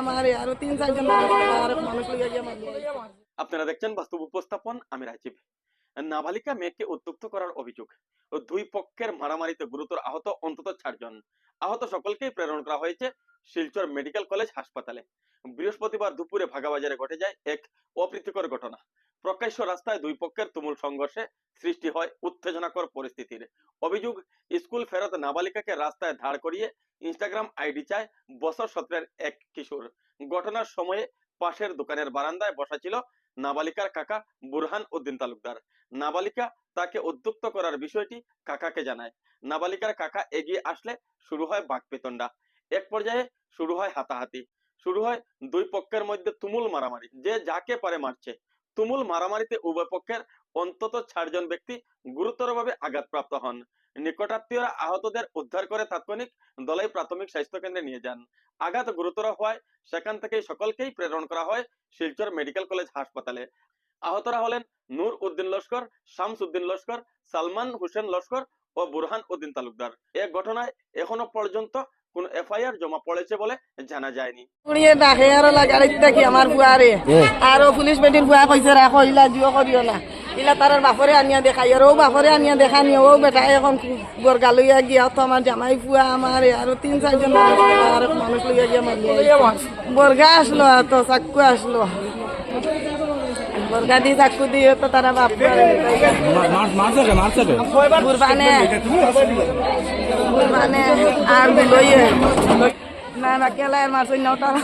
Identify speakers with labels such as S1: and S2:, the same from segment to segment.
S1: আমার তিন চারজন
S2: আপনারা দেখছেন বাস্তব উপস্থাপন আমি রাজীব। নাবালিকা মেয়েকে উদ্যুক্ত করার অভিযোগ। দুই পক্ষের মারামারিতে গুরুতর আহত অন্তত চারজন। আহত সকলকেই প্রেরণ করা হয়েছে শিলচর মেডিকেল কলেজ হাসপাতালে। বৃহস্পতিবার দুপুরে ভাগাবাজারে ঘটে যায় এক অপ্রীতিকর ঘটনা। প্রকাশ্য রাস্তায় দুই পক্ষের তুমুল সংঘর্ষে সৃষ্টি হয় উত্তেজনাকর পরিস্থিতির। অভিযোগ, স্কুল ফেরত নাবালিকাকে রাস্তায় ধার করিয়ে ইনস্টাগ্রাম আইডি চায় বছর সতেরের এক কিশোর। ঘটনার সময়ে পাশের দোকানের বারান্দায় বসা ছিল নাবালিকার কাকা বুরহান উদ্দিন তালুকদার। নাবালিকা তাকে উদ্যুক্ত করার বিষয়টি কাকাকে জানায়। নাবালিকার কাকা এগিয়ে আসলে শুরু হয় বাকপেতন্ডা এক পর্যায়ে শুরু হয় হাতাহাতি। শুরু হয় দুই পক্ষের মধ্যে তুমুল মারামারি। যে যাকে পারে মারছে। তুমুল মারামারিতে উভয় পক্ষের অন্তত চারজন ব্যক্তি গুরুতরভাবে আঘাতপ্রাপ্ত হন। নিকটাত্মীয়রা আহতদের উদ্ধার করে তাৎক্ষণিক দলাই প্রাথমিক স্বাস্থ্য কেন্দ্রে নিয়ে যান। আঘাত গুরুতর হওয়ায় সেখান থেকে সকলকেই প্রেরণ করা হয় শিলচর মেডিকেল কলেজ হাসপাতালে। আহতরা হলেন নূর উদ্দিন লস্কর শামস উদ্দিন লস্কর সালমান হোসেন লস্কর ও বুরহান উদ্দিন তালুকদার। এ ঘটনায় এখনও পর্যন্ত কোন এফআইআর জমা পড়েছে বলে জানা যায়নি।
S1: শুনিয়ে ডাকে আর লাগাড়িত দেখি আমার ফুয়ারে আর পুলিশ বেটির ফুয়া কইছে রাখো ইলা জিও করিও না। ইলা তার বাপরে আনিয়া দেখাই আর ও বাপরে আনিয়া দেখা নিয়ে, ও বেটা এখন গোরগা লইয়া গিয়া তো আমার জামাই ফুয়া আমার আরও তিন চারজন মানুষ লইয়া গিয়া মারলো বর্গা আসলো তো চাক্কু আসলো। বর্গা চাক্কু আর লইয়ে না না কেলায় মারছে না তারা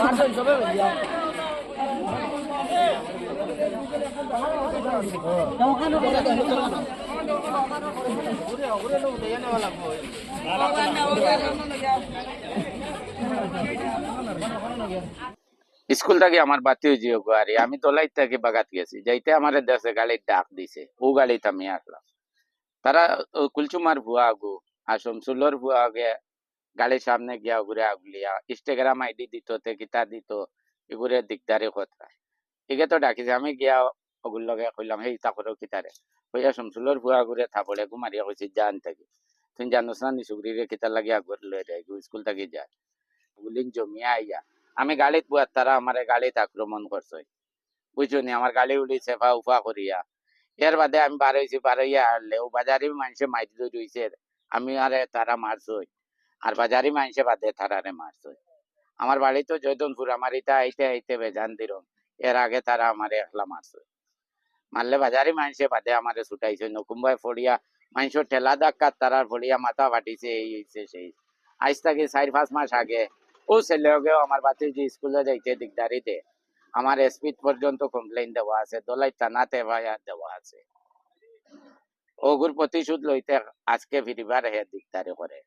S3: স্কুল থেকে আমার বাতি হয়েছে গুয়ারি আমি তোলাই থেকে বাগাত গেছি। যাইতে আমার দেশে গাড়ির ডাক দিছে। ও গাড়িতে আমি আসলাম তারা কুলচুমার ভুয়া আগু আর শমসুল্লোর ভুয়া আগে গাড়ির সামনে গিয়া ঘুরে আগুলিয়া। ইনস্টাগ্রাম আইডি দিত, তে কিতা দিত, এগুলো দিকদারি কথা। এগে তো ডাকিছে আমি গিয়া ওগুর লগে কইলাম হেই তাকরেও কিতারে হইয়া শমসুল্লোর ভুয়া ঘুরে থাপড়ে গুমারিয়া কইছি জান থাকি তুই জানোস না নিশুগরিরে কিতা লাগে আগুর লয়ে যায় স্কুল থাকি যায় গুলিন জমিয়া আইয়া। আমি গাড়িত বুয়ার তারা আমার গাড়িত আক্রমণ করছে বুঝছ নি আমার গাড়ি উলি সেফা উফা করিয়া এর বাদে আমি বার হয়েছি বার হইয়া ও বাজারি মানুষে রইছে আমি আরে তারা মারছই আর বাজারি মানুষে বাদে তারারে মারছই আমার বাড়ি তো জয়দনপুর আমার ইটা আইতে আইতে বেজান দিরম এর আগে তারা আমারে একলা মারছে। মারলে বাজারি মানুষে বাদে আমারে ছুটাইছে। নকুম্বাই ফড়িয়া মানুষের ঠেলা ধাক্কা তারার ফড়িয়া মাথা ফাটিছে, এই হইছে, সেই। আজ থেকে চার পাঁচ মাস আগে, ও ছেলেকেও আমার বাতি যে স্কুলে যাইতে দিকদারিতে আমার এসপি পর্যন্ত কমপ্লেন দেওয়া আছে, দলাই থানাতে এফআইআর দেওয়া আছে। ওগুর প্রতিশোধ লইতে আজকে ফিরিবার হে দিকদারি করে।